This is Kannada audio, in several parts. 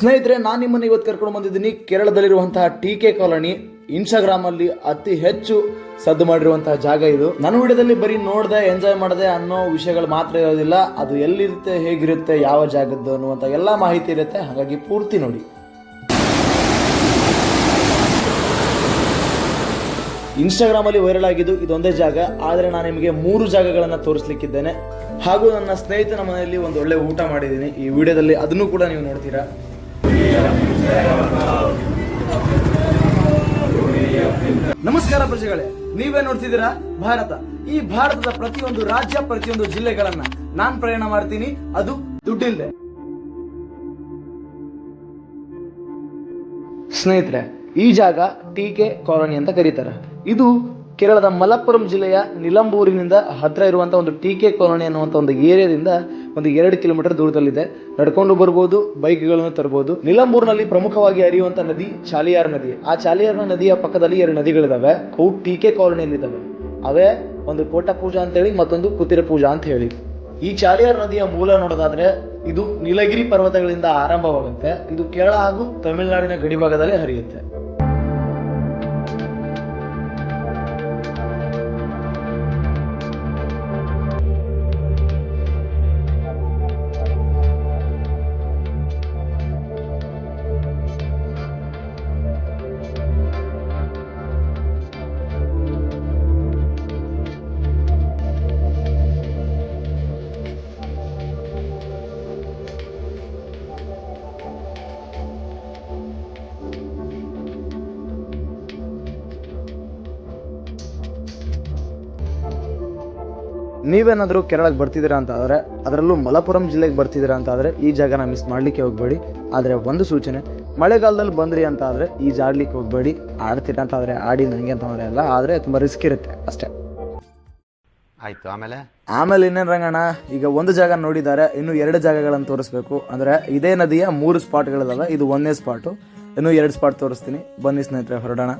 ಸ್ನೇಹಿತರೆ, ನಾನು ನಿಮ್ಮನ್ನು ಇವತ್ತು ಕರ್ಕೊಂಡು ಬಂದಿದ್ದೀನಿ ಕೇರಳದಲ್ಲಿರುವಂತಹ ಟಿ ಕೆ ಕಾಲೋನಿ. ಇನ್ಸ್ಟಾಗ್ರಾಮ್ ಅಲ್ಲಿ ಅತಿ ಹೆಚ್ಚು ಸದ್ದು ಮಾಡಿರುವಂತಹ ಜಾಗ ಇದು. ನನ್ನ ವಿಡಿಯೋದಲ್ಲಿ ಬರೀ ನೋಡದೆ ಎಂಜಾಯ್ ಮಾಡದೆ ಅನ್ನೋ ವಿಷಯಗಳು ಮಾತ್ರ ಇರೋದಿಲ್ಲ. ಅದು ಎಲ್ಲಿರುತ್ತೆ, ಹೇಗಿರುತ್ತೆ, ಯಾವ ಜಾಗದ್ದು ಅನ್ನುವಂಥ ಎಲ್ಲ ಮಾಹಿತಿ ಇರುತ್ತೆ. ಹಾಗಾಗಿ ಪೂರ್ತಿ ನೋಡಿ. ಇನ್ಸ್ಟಾಗ್ರಾಮ್ ಅಲ್ಲಿ ವೈರಲ್ ಆಗಿದ್ದು ಇದೊಂದೇ ಜಾಗ. ಆದರೆ ನಾನು ನಿಮಗೆ ಮೂರು ಜಾಗಗಳನ್ನು ತೋರಿಸ್ಲಿಕ್ಕಿದ್ದೇನೆ. ಹಾಗೂ ನನ್ನ ಸ್ನೇಹಿತನ ಮನೆಯಲ್ಲಿ ಒಂದು ಒಳ್ಳೆ ಊಟ ಮಾಡಿದ್ದೀನಿ. ಈ ವಿಡಿಯೋದಲ್ಲಿ ಅದನ್ನು ಕೂಡ ನೀವು ನೋಡ್ತೀರಾ? ನಮಸ್ಕಾರ ಪ್ರಜೆಗಳೇ, ನೀವೇ ನೋಡ್ತಿದ್ದೀರಾ ಭಾರತ. ಈ ಭಾರತದ ಪ್ರತಿಯೊಂದು ರಾಜ್ಯ, ಪ್ರತಿಯೊಂದು ಜಿಲ್ಲೆಗಳನ್ನ ನಾನ್ ಪ್ರಯಾಣ ಮಾಡ್ತೀನಿ. ಅದು ದುಡ್ಡಿಲ್ದೆ. ಸ್ನೇಹಿತರೆ, ಈ ಜಾಗ ಟಿ ಕೆ ಕಾಲೋನಿ ಅಂತ ಕರೀತಾರೆ. ಇದು ಕೇರಳದ ಮಲಪ್ಪುರಂ ಜಿಲ್ಲೆಯ ನಿಲಂಬೂರಿನಿಂದ ಹತ್ತಿರ ಇರುವಂಥ ಒಂದು ಟಿ ಕೆ ಕಾಲೋನಿ ಅನ್ನುವಂಥ ಒಂದು ಏರಿಯಾದಿಂದ ಒಂದು ಎರಡು ಕಿಲೋಮೀಟರ್ ದೂರದಲ್ಲಿದೆ. ನಡ್ಕೊಂಡು ಬರ್ಬೋದು, ಬೈಕ್ಗಳನ್ನು ತರ್ಬೋದು. ನಿಲಂಬೂರಿನಲ್ಲಿ ಪ್ರಮುಖವಾಗಿ ಹರಿಯುವಂಥ ನದಿ ಚಾಲಿಯಾರ್ ನದಿ. ಆ ಚಾಲಿಯಾರ್ ನದಿಯ ಪಕ್ಕದಲ್ಲಿ ಎರಡು ನದಿಗಳಿದಾವೆ. ಅವು ಟಿ ಕೆ ಕಾಲೋನಿಯಲ್ಲಿದ್ದಾವೆ. ಅವೇ ಒಂದು ಕೋಟ ಪೂಜಾ ಅಂತೇಳಿ ಮತ್ತೊಂದು ಕುತಿರ ಪೂಜಾ ಅಂತ ಹೇಳಿ. ಈ ಚಾಲಿಯಾರ್ ನದಿಯ ಮೂಲ ನೋಡೋದಾದ್ರೆ ಇದು ನೀಲಗಿರಿ ಪರ್ವತಗಳಿಂದ ಆರಂಭವಾಗುತ್ತೆ. ಇದು ಕೇರಳ ಹಾಗೂ ತಮಿಳುನಾಡಿನ ಗಡಿಭಾಗದಲ್ಲಿ ಹರಿಯುತ್ತೆ. ನೀವೇನಾದರೂ ಕೇರಳಕ್ಕೆ ಬರ್ತಿದ್ದೀರಾ ಅಂತ ಆದರೆ ಅದರಲ್ಲೂ ಮಲಪುರಂ ಜಿಲ್ಲೆಗೆ ಬರ್ತಿದ್ದೀರಾ ಅಂತ ಆದರೆ ಈ ಜಾಗನ ಮಿಸ್ ಮಾಡಲಿಕ್ಕೆ ಹೋಗಬೇಡಿ. ಆದರೆ ಒಂದು ಸೂಚನೆ ಮಳೆಗಾಲದಲ್ಲಿ ಬಂದ್ರಿ ಅಂತ ಆದರೆ ಈ ಜಾಡ್ಲಿಕ್ಕೆ ಹೋಗಬೇಡಿ. ಆಡ್ತೀರಾ ಅಂತ ಆದರೆ ಆಡಿ ನನಗೆ ಅಂತ ಅಂದರೆ ಅಲ್ಲ ಆದರೆ ತುಂಬ ರಿಸ್ಕ್ ಇರುತ್ತೆ ಅಷ್ಟೇ. ಆಯ್ತು ಆಮೇಲೆ? ಆಮೇಲೆ ಇನ್ನೇನು ರಂಗಣ್ಣ ಈಗ ಒಂದು ಜಾಗ ನೋಡಿದ್ದಾರೆ ಇನ್ನು ಎರಡು ಜಾಗಗಳನ್ನು ತೋರಿಸ್ಬೇಕು. ಅಂದರೆ ಇದೇ ನದಿಯ ಮೂರು ಸ್ಪಾಟ್ಗಳಿದಾವೆ ಇದು ಒಂದನೇ ಸ್ಪಾಟು ಇನ್ನು ಎರಡು ಸ್ಪಾಟ್ ತೋರಿಸ್ತೀನಿ. ಬನ್ನಿ ಸ್ನೇಹಿತರೆ ಹೊರಡೋಣ.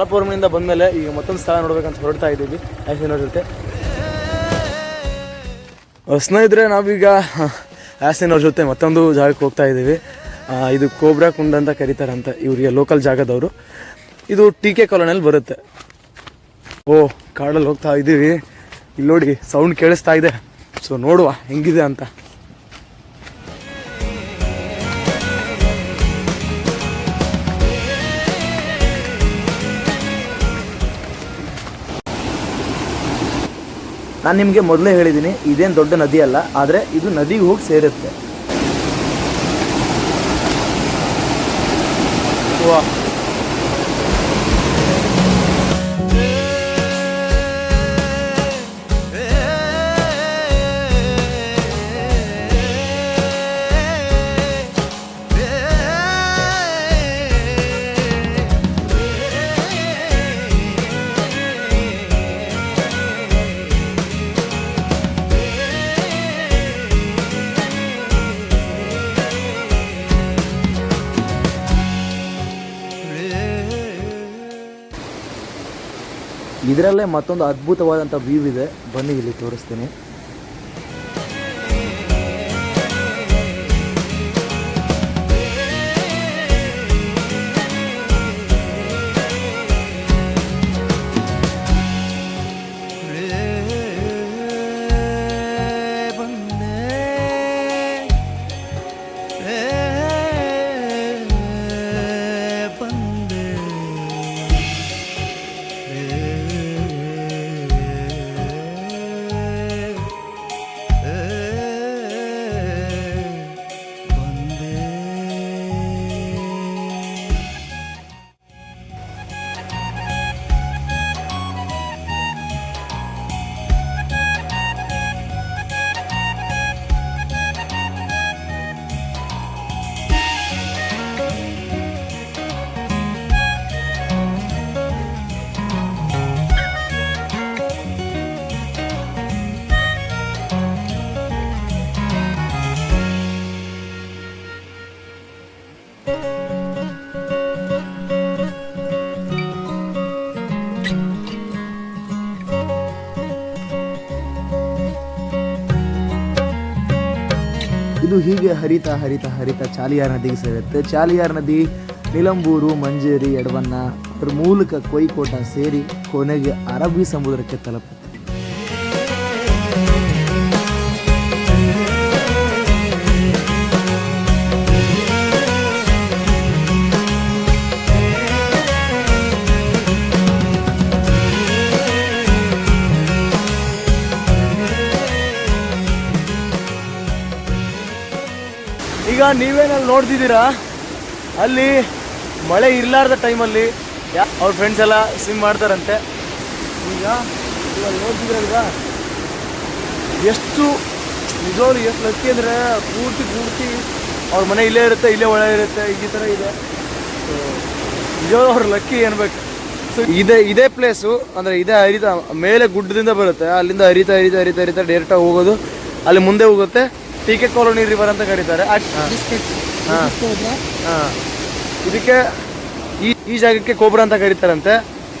ಮಲಪುರಮಿಂದ ಬಂದಮೇಲೆ ಈಗ ಮತ್ತೊಂದು ಸ್ಥಳ ನೋಡ್ಬೇಕಂತ ಹೊರಡ್ತಾ ಇದ್ದೀವಿ. ಆ್ಯಸಿನವ್ರ ಜೊತೆ. ಸ್ನೇಹಿತರೆ, ನಾವೀಗ ಆ್ಯಸಿನವ್ರ ಜೊತೆ ಮತ್ತೊಂದು ಜಾಗಕ್ಕೆ ಹೋಗ್ತಾ ಇದ್ದೀವಿ. ಇದು ಕೋಬ್ರಾ ಕುಂಡ ಅಂತ ಕರೀತಾರಂತ ಇವರಿಗೆ ಲೋಕಲ್ ಜಾಗದವರು. ಇದು ಟಿ ಕೆ ಕಾಲೋನಿಯಲ್ಲಿ ಬರುತ್ತೆ. ಓ, ಕಾಡಲ್ಲಿ ಹೋಗ್ತಾ ಇದ್ದೀವಿ. ಇಲ್ಲಿ ನೋಡಿ ಸೌಂಡ್ ಕೇಳಿಸ್ತಾ ಇದೆ. ಸೊ ನೋಡುವ ಹೆಂಗಿದೆ ಅಂತ. ನಾನು ನಿಮಗೆ ಮೊದಲೇ ಹೇಳಿದ್ದೀನಿ ಇದೇನು ದೊಡ್ಡ ನದಿ ಅಲ್ಲ ಆದರೆ ಇದು ನದಿಗೆ ಹೋಗಿ ಸೇರುತ್ತೆ. ಇದರಲ್ಲೇ ಮತ್ತೊಂದು ಅದ್ಭುತವಾದಂಥ ವ್ಯೂ ಇದೆ. ಬನ್ನಿ ಇಲ್ಲಿ ತೋರಿಸ್ತೀನಿ. ಹೀಗೆ ಹರಿತಾ ಹರಿತಾ ಹರಿತಾ ಚಾಲಿಯಾರ್ ನದಿಗೆ ಸೇರುತ್ತೆ. ಚಾಲಿಯಾರ್ ನದಿ ನಿಲಂಬೂರು, ಮಂಜೇರಿ ಎಡವನ್ನ ಅದ್ರ ಮೂಲಕ ಕೊಯ್ಕೋಟ ಸೇರಿ ಕೊನೆಗೆ ಅರಬ್ಬಿ ಸಮುದ್ರಕ್ಕೆ ತಲುಪುತ್ತೆ. ನೀವೇನಲ್ಲಿ ನೋಡ್ತಿದ್ದೀರಾ? ಅಲ್ಲಿ ಮಳೆ ಇರಲಾರ್ದ ಟೈಮಲ್ಲಿ ಯಾ ಅವ್ರ ಫ್ರೆಂಡ್ಸ್ ಎಲ್ಲ ಸ್ವಿಮ್ ಮಾಡ್ತಾರಂತೆ. ಈಗ ಇವಾಗ ನೋಡ್ತಿದ್ದೀರಲ್ವಾ ಎಷ್ಟು ನಿಜವಾಗ್ಲು ಎಷ್ಟು ಲಕ್ಕಿ ಅಂದರೆ ಪೂರ್ತಿ ಪೂರ್ತಿ ಅವ್ರ ಮನೆ ಇಲ್ಲೇ ಇರುತ್ತೆ, ಇಲ್ಲೇ ಒಳ ಇರುತ್ತೆ, ಈ ಥರ ಇದೆ. ನಿಜವಾಗ್ಲೂ ಅವ್ರ ಲಕ್ಕಿ ಅನ್ಬೇಕು. ಸೊ ಇದೇ ಇದೇ ಪ್ಲೇಸು ಅಂದರೆ ಇದೇ ಹರಿತಾ, ಮೇಲೆ ಗುಡ್ಡದಿಂದ ಬರುತ್ತೆ. ಅಲ್ಲಿಂದ ಹರಿತಾ ಹರಿತಾ ಹರಿತಾ ಹರಿತಾ ಡೈರೆಕ್ಟಾಗಿ ಹೋಗೋದು. ಅಲ್ಲಿ ಮುಂದೆ ಹೋಗುತ್ತೆ. ಟಿ ಕೆ ಕಾಲೋನಿ ರಿವರ್ ಅಂತ ಕರೀತಾರೆ. ಹಾಂ. ಹಾಂ. ಇದಕ್ಕೆ ಈ ಈ ಜಾಗಕ್ಕೆ ಕೋಬ್ರ ಅಂತ ಕರೀತಾರಂತೆ.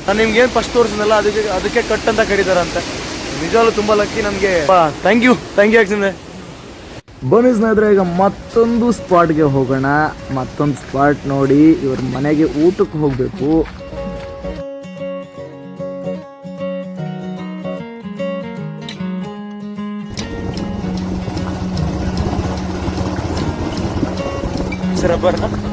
ನಾನು ನಿಮ್ಗೆ ಏನು ಫಸ್ಟ್ ತೋರಿಸಿದ್ನಲ್ಲ ಅದಕ್ಕೆ ಅದಕ್ಕೆ ಕಟ್ ಅಂತ ಕರೀತಾರಂತೆ. ನಿಜವಾಗ್ಲೂ ತುಂಬ ಲಕ್ಕಿ ನಮಗೆ. ಥ್ಯಾಂಕ್ ಯು ಥ್ಯಾಂಕ್ ಯು ಯಾಕ್ಸಿಂದೆ ಬನ್ನಿ ಸ್ನೇಹಿತರೆ ಈಗ ಮತ್ತೊಂದು ಸ್ಪಾಟ್ಗೆ ಹೋಗೋಣ. ಮತ್ತೊಂದು ಸ್ಪಾಟ್ ನೋಡಿ ಇವ್ರ ಮನೆಗೆ ಊಟಕ್ಕೆ ಹೋಗಬೇಕು. ಸರ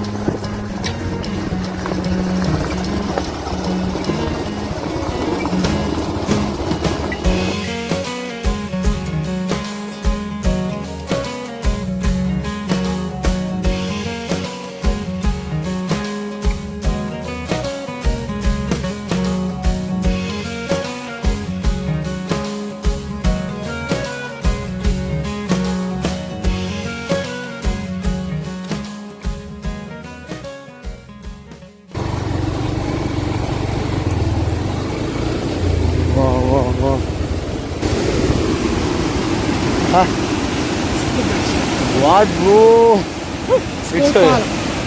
ವಾಟ್ ಬ್ರೋ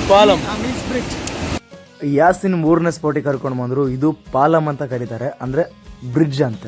ಪಾಲಂ ಯಾಸಿನ್ ಮೂರನೇ ಸ್ಪಾಟಿಗೆ ಕರ್ಕೊಂಡು ಬಂದರು. ಇದು ಪಾಲಂ ಅಂತ ಕರೀತಾರೆ. ಅಂದರೆ ಬ್ರಿಡ್ಜ್ ಅಂತ.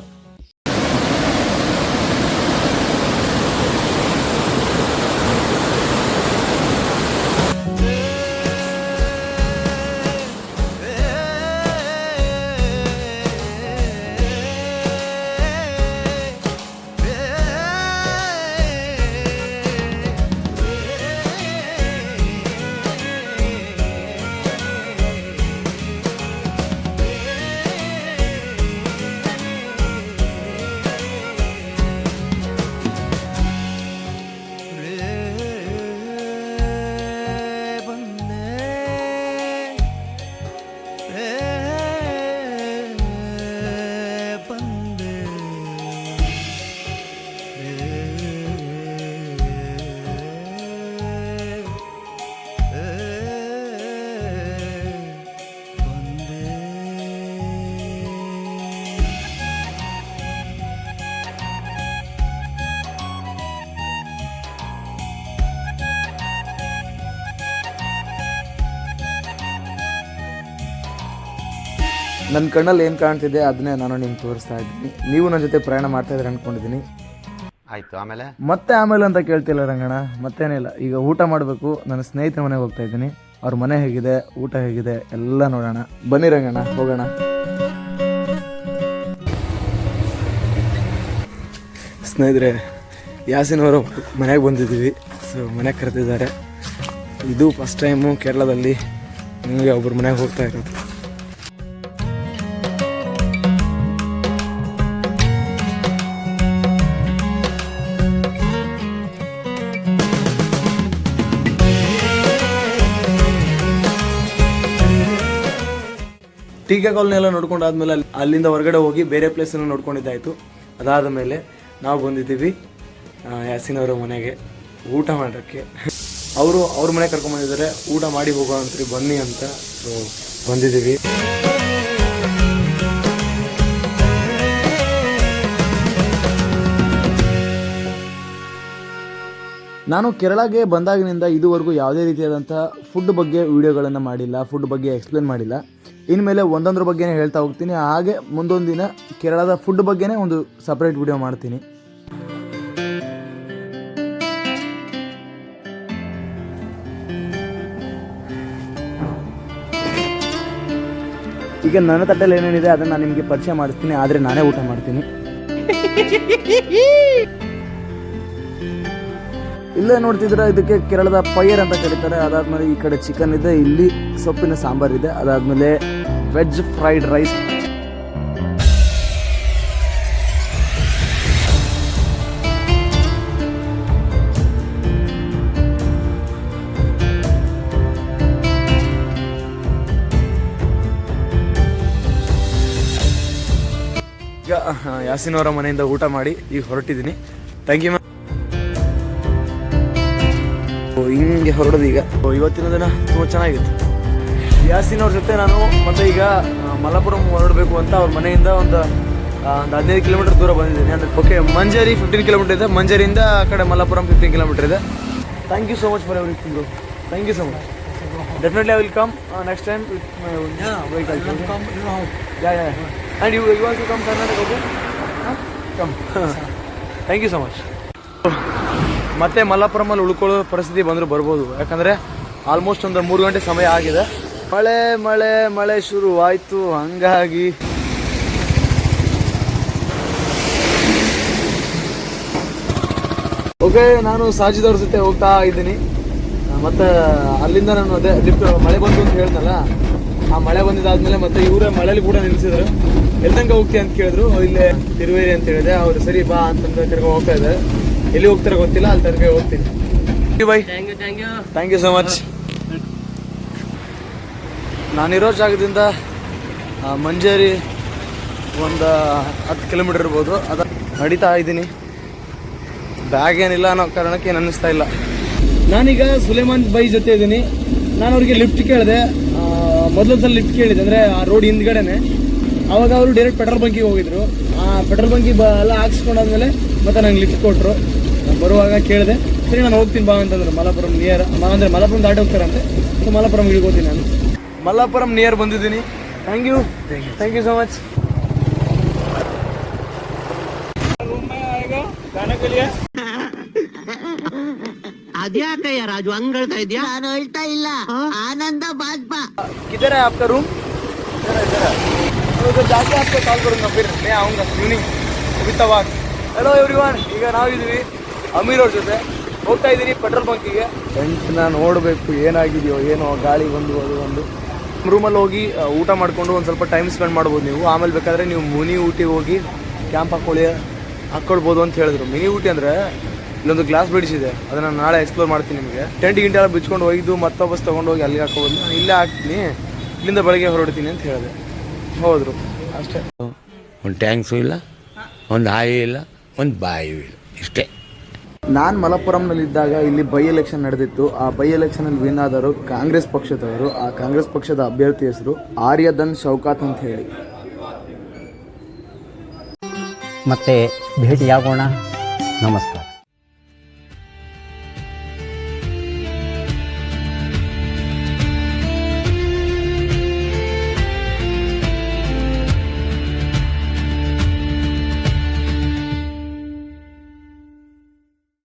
ನನ್ನ ಕಣ್ಣಲ್ಲಿ ಏನು ಕಾಣ್ತಿದೆ ಅದನ್ನೇ ನಾನು ನಿಮ್ಗೆ ತೋರಿಸ್ತಾ ಇದ್ದೀನಿ. ನೀವು ನನ್ನ ಜೊತೆ ಪ್ರಯಾಣ ಮಾಡ್ತಾ ಇದ್ರೆ ಅಂದ್ಕೊಂಡಿದ್ದೀನಿ ಆಯಿತು ಆಮೇಲೆ? ಮತ್ತೆ ಆಮೇಲೆ ಅಂತ ಕೇಳ್ತಿಲ್ಲ ರಂಗಣ್ಣ ಮತ್ತೇನಿಲ್ಲ. ಈಗ ಊಟ ಮಾಡಬೇಕು ನನ್ನ ಸ್ನೇಹಿತ ಮನೆಗೆ ಹೋಗ್ತಾ ಇದ್ದೀನಿ. ಅವ್ರ ಮನೆ ಹೇಗಿದೆ ಊಟ ಹೇಗಿದೆ ಎಲ್ಲ ನೋಡೋಣ. ಬನ್ನಿ ರಂಗಣ್ಣ ಹೋಗೋಣ. ಸ್ನೇಹಿತರೆ ಯಾಸಿನ್ ಅವರು ಮನೆಗೆ ಬಂದಿದ್ದೀವಿ. ಸೊ ಮನೆಗೆ ಕರೆದಿದ್ದಾರೆ. ಇದು ಫಸ್ಟ್ ಟೈಮು ಕೇರಳದಲ್ಲಿ ನಿಮಗೆ ಒಬ್ಬರು ಮನೆಗೆ ಹೋಗ್ತಾ ಇರೋದು. ಟೀಕೆ ಕಾಲನಿ ಎಲ್ಲ ನೋಡ್ಕೊಂಡಾದ್ಮೇಲೆ ಅಲ್ಲಿ- ಅಲ್ಲಿಂದ ಹೊರಗಡೆ ಹೋಗಿ ಬೇರೆ ಪ್ಲೇಸನ್ನು ನೋಡ್ಕೊಂಡಿದ್ದಾಯಿತು. ಅದಾದ ಮೇಲೆ ನಾವು ಬಂದಿದ್ದೀವಿ ಯಾಸಿನ್ ಅವರ ಮನೆಗೆ ಊಟ ಮಾಡೋಕ್ಕೆ. ಅವರು ಅವ್ರ ಮನೆ ಕರ್ಕೊಂಡ್ಬಂದಿದ್ದಾರೆ ಊಟ ಮಾಡಿ ಹೋಗೋ ಅಂತ್ರಿ, ಬನ್ನಿ ಅಂತ ಸೊ ಬಂದಿದ್ದೀವಿ. ನಾನು ಕೇರಳಗೆ ಬಂದಾಗಿನಿಂದ ಇದುವರೆಗೂ ಯಾವುದೇ ರೀತಿಯಾದಂಥ ಫುಡ್ ಬಗ್ಗೆ ವಿಡಿಯೋಗಳನ್ನು ಮಾಡಿಲ್ಲ ಫುಡ್ ಬಗ್ಗೆ ಎಕ್ಸ್ಪ್ಲೇನ್ ಮಾಡಿಲ್ಲ. ಇನ್ಮೇಲೆ ಒಂದೊಂದ್ರ ಬಗ್ಗೆನೇ ಹೇಳ್ತಾ ಹೋಗ್ತೀನಿ. ಹಾಗೆ ಮುಂದೊಂದು ದಿನ ಕೇರಳದ ಫುಡ್ ಬಗ್ಗೆನೇ ಒಂದು ಸಪ್ರೇಟ್ ವಿಡಿಯೋ ಮಾಡ್ತೀನಿ. ಈಗ ನನ್ನ ತಟ್ಟೆಯಲ್ಲಿ ಏನೇನಿದೆ ಅದನ್ನ ನಾನು ನಿಮಗೆ ಪರಿಚಯ ಮಾಡಿಸ್ತೀನಿ, ಆದರೆ ನಾನೇ ಊಟ ಮಾಡ್ತೀನಿ. ಇಲ್ಲೇ ನೋಡ್ತಿದ್ರೆ ಇದಕ್ಕೆ ಕೇರಳದ ಪೈಯರ್ ಅಂತ ಕರೀತಾರೆ. ಅದಾದ್ಮೇಲೆ ಈ ಕಡೆ ಚಿಕನ್ ಇದೆ ಇಲ್ಲಿ ಸೊಪ್ಪಿನ ಸಾಂಬಾರ್ ಇದೆ. ಅದಾದ್ಮೇಲೆ ವೆಜ್ ಫ್ರೈಡ್ ರೈಸ್ ಈಗ ಆ, ಯಾಸಿನ್ ಅವರ ಮನೆಯಿಂದ ಊಟ ಮಾಡಿ ಈಗ ಹೊರಟಿದ್ದೀನಿ. ಥ್ಯಾಂಕ್ ಯು ಹಿಂಗೆ ಹೊರಡೋದು ಈಗ. ಓ, ಇವತ್ತಿನ ದಿನ ತುಂಬ ಚೆನ್ನಾಗಿತ್ತು. ಯಾಸಿನ್ ಅವ್ರ ಜೊತೆ ನಾನು ಮತ್ತೆ ಈಗ ಮಲಪುರಂ ಹೊರಡಬೇಕು ಅಂತ ಅವ್ರ ಮನೆಯಿಂದ ಒಂದು ಒಂದು ಹದಿನೈದು ಕಿಲೋಮೀಟರ್ ದೂರ ಬಂದಿದ್ದೀನಿ. ಅಂದರೆ ಓಕೆ ಮಂಜರಿ ಫಿಫ್ಟೀನ್ ಕಿಲೋಮೀಟರ್ ಇದೆ. ಮಂಜರಿಯಿಂದ ಆ ಕಡೆ ಮಲಪುರಂ ಫಿಫ್ಟೀನ್ ಕಿಲೋಮೀಟರ್ ಇದೆ. Thank you so much for everything bro thank you so much definitely I will come next time with my yeah yeah and you you want to come Karnataka okay come thank you so much ಮತ್ತೆ ಮಲ್ಲಾಪುರಮಲ್ಲಿ ಉಳ್ಕೊಳ್ಳೋ ಪರಿಸ್ಥಿತಿ ಬಂದರೂ ಬರ್ಬೋದು. ಯಾಕಂದರೆ ಆಲ್ಮೋಸ್ಟ್ ಒಂದು ಮೂರು ಗಂಟೆ ಸಮಯ ಆಗಿದೆ. ಮಳೆ ಮಳೆ ಮಳೆ ಶುರುವಾಯಿತು, ಹಂಗಾಗಿ. ಓಕೆ ನಾನು ಸಾಜಿದ್ ಅವ್ರ ಜೊತೆ ಹೋಗ್ತಾ ಇದ್ದೀನಿ. ಮತ್ತು ಅಲ್ಲಿಂದ ನಾನು ಅದೇ ಲಿಫ್ಟ್ ಮಳೆ ಬಂತು ಅಂತ ಹೇಳ್ದಲ್ಲ, ಆ ಮಳೆ ಬಂದಿದ್ದಾದ್ಮೇಲೆ ಮತ್ತೆ ಇವರೇ ಮಳೆಯಲ್ಲಿ ಕೂಡ ನಿಲ್ಲಿಸಿದ್ರು ಎಲ್ಲಂಗೆ ತನಕ ಹೋಗ್ತೀಯ ಅಂತ ಕೇಳಿದ್ರು ಇಲ್ಲೇ ತಿರುವೇರಿ ಅಂತ ಹೇಳಿದೆ. ಅವ್ರು ಸರಿ ಬಾ ಅಂತಂದು ತಿರ್ಗಾ ಹೋಗ್ತಾ ಇದ್ದಾರೆ. ಎಲ್ಲಿ ಹೋಗ್ತಾರೆ ಗೊತ್ತಿಲ್ಲ ಅಲ್ಲಿ ತನಕ ಹೋಗ್ತೀನಿ. Bye thank you so much ನಾನಿರೋ ಜಾಗದಿಂದ ಮಂಜೇರಿ ಒಂದು ಹತ್ತು ಕಿಲೋಮೀಟರ್ ಇರ್ಬೋದು. ಅದ ನಡೀತಾ ಇದ್ದೀನಿ. ಬ್ಯಾಗ್ ಏನಿಲ್ಲ ಅನ್ನೋ ಕಾರಣಕ್ಕೆ ಏನು ಅನ್ನಿಸ್ತಾ ಇಲ್ಲ. ನಾನೀಗ ಸುಲೇಮಾನ್ ಬೈ ಜೊತೆ ಇದ್ದೀನಿ. ನಾನು ಅವ್ರಿಗೆ ಲಿಫ್ಟ್ ಕೇಳಿದೆ. ಮೊದಲೊಂದ್ಸಲ ಲಿಫ್ಟ್ ಕೇಳಿದೆ ಅಂದರೆ ಆ ರೋಡ್ ಹಿಂದ್ಗಡೆನೆ. ಅವಾಗ ಅವರು ಡೈರೆಕ್ಟ್ ಪೆಟ್ರೋಲ್ ಬಂಕಿಗೆ ಹೋಗಿದ್ರು. ಆ ಪೆಟ್ರೋಲ್ ಬಂಕಿ ಬ ಎಲ್ಲ ಹಾಕ್ಸ್ಕೊಂಡಾದ್ಮೇಲೆ ಮತ್ತೆ ನಂಗೆ ಲಿಫ್ಟ್ ಕೊಟ್ಟರು ಬರುವಾಗ ಕೇಳಿದೆ ಸರಿ ನಾನು ಹೋಗ್ತೀನಿ ಬಾ ಅಂತಂದ್ರೆ. ಮಲಪುರಂ ನಿಯರ್ ಅಂದರೆ ಮಲಪುರಂ ದಾಟಿ ಹೋಗ್ತಾರಂತೆ ಸೊ ಮಲಪುರಂ ಇಳ್ಕೋತೀನಿ ನಾನು. ಮಲಪುರಂ ನಿಯರ್ ಬಂದಿದ್ದೀನಿ. Thank you thank you so much ಅದ್ಯಾಕಯ್ಯ Raju? ಹಂಗ್ ಹೇಳ್ತಾ ಇದ್ಯಾ? ನಾನು ಹೇಳ್ತಾ ಇಲ್ಲ. ಆನಂದ ಬಾಜ್ಪಾ ಕಿದರ ಆಪ್ತ ರೂಮ್ ಜಾಸ್ತಿ ಕಾಲ್ ಬರೋದು ನಮ್ಮ ಫಿರ್ ಮೇ ಆਉਂಗ ಇವ್ನಿಂಗ್ ಹಲೋ ಎವ್ರಿ ಈಗ ನಾವಿದ್ವಿ ಅಮೀರ್ ಅವ್ರ ಜೊತೆ ಹೋಗ್ತಾ ಇದ್ದೀನಿ ಪೆಟ್ರೋಲ್ ಬಂಕಿಗೆ. ಟೆಂಟ್ನ ನೋಡಬೇಕು ಏನಾಗಿದೆಯೋ ಏನೋ ಗಾಳಿ ಬಂದು ಅದು ಒಂದು ರೂಮಲ್ಲಿ ಹೋಗಿ ಊಟ ಮಾಡಿಕೊಂಡು ಒಂದು ಸ್ವಲ್ಪ ಟೈಮ್ ಸ್ಪೆಂಡ್ ಮಾಡ್ಬೋದು ನೀವು. ಆಮೇಲೆ ಬೇಕಾದ್ರೆ ನೀವು ಮುನಿ ಊಟಿಗೆ ಹೋಗಿ ಕ್ಯಾಂಪ್ ಹಾಕೊಳ್ಳಿ ಹಾಕ್ಕೊಳ್ಬೋದು ಅಂತ ಹೇಳಿದ್ರು. ಮಿನಿ ಊಟಿ ಅಂದರೆ ಇಲ್ಲೊಂದು ಗ್ಲಾಸ್ ಬ್ರಿಡ್ಜ್ ಇದೆ. ಅದನ್ನು ನಾಳೆ ಎಕ್ಸ್ಪ್ಲೋರ್ ಮಾಡ್ತೀನಿ ನಿಮಗೆ. ಟೆಂಟ್ ಗಿಂಟ ಎಲ್ಲ ಬಿಚ್ಕೊಂಡು ಹೋಗಿದ್ದು ಮತ್ತೆ ಬಸ್ ತೊಗೊಂಡು ಹೋಗಿ ಅಲ್ಲಿಗೆ ಹಾಕೋಬೋದು ನಾನು ಇಲ್ಲೇ ಹಾಕ್ತೀನಿ. ಇಲ್ಲಿಂದ ಬೆಳಗ್ಗೆ ಹೊರಡ್ತೀನಿ ಅಂತ ಹೇಳಿದೆ. ಹೋದರು. ಅಷ್ಟೇ. ಒಂದು ಟ್ಯಾಂಕ್ಸು ಇಲ್ಲ ಒಂದು ಹಾಯಿ ಇಲ್ಲ ಒಂದು ಬಾಯಿಯೂ ಇಲ್ಲ. ಇಷ್ಟೇ. ನಾನು ಮಲಪ್ಪುರಂನಲ್ಲಿದ್ದಾಗ ಇಲ್ಲಿ ಬೈ ಎಲೆಕ್ಷನ್ ನಡೆದಿತ್ತು. ಆ ಬೈ ಎಲೆಕ್ಷನಲ್ಲಿ ವಿನ್ ಆದರು ಕಾಂಗ್ರೆಸ್ ಪಕ್ಷದವರು. ಆ ಕಾಂಗ್ರೆಸ್ ಪಕ್ಷದ ಅಭ್ಯರ್ಥಿ ಹೆಸರು ಆರ್ಯದನ್ ಶೌಕಾತ್ ಅಂತ ಹೇಳಿ. ಮತ್ತೆ ಭೇಟಿಯಾಗೋಣ. ನಮಸ್ಕಾರ.